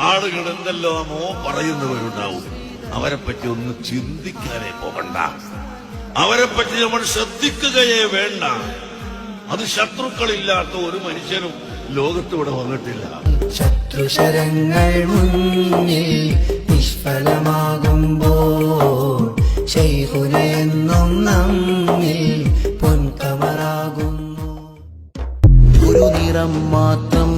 ആളുകൾ എന്തെല്ലാമോ പറയുന്നവരുണ്ടാവും. അവരെ പറ്റി ഒന്ന് ചിന്തിക്കാനേ പോകണ്ട. അവരെപ്പറ്റി പറ്റി നമ്മൾ ശ്രദ്ധിക്കുകയേ വേണ്ട. അത് ശത്രുക്കളില്ലാത്ത ഒരു മനുഷ്യനും ലോകത്തൂടെ വന്നിട്ടില്ല. ശത്രുശരങ്ങൾ മുന്നിൽ നിഷ്ഫലമാകുമ്പോൾ ശൈഹുനെന്നും നമ്മിൽ പൊൻകമറാകുന്നു. ഒരു നിറം മാത്രം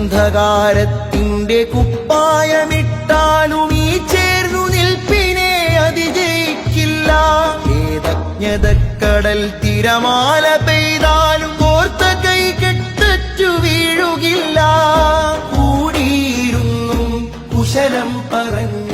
ഏതന്ധകാരത്തിന്റെ കുപ്പായമിട്ടാലും ഈ ചേർന്നു നിൽപ്പിനെ അതിജയിക്കില്ല. ഏതജ്ഞതക്കടൽ തിരമാല പെയ്താലും കോർത്ത കൈ കെട്ടു വീഴുകില്ല. കൂടിയിരുന്നും കുശലം പറഞ്ഞു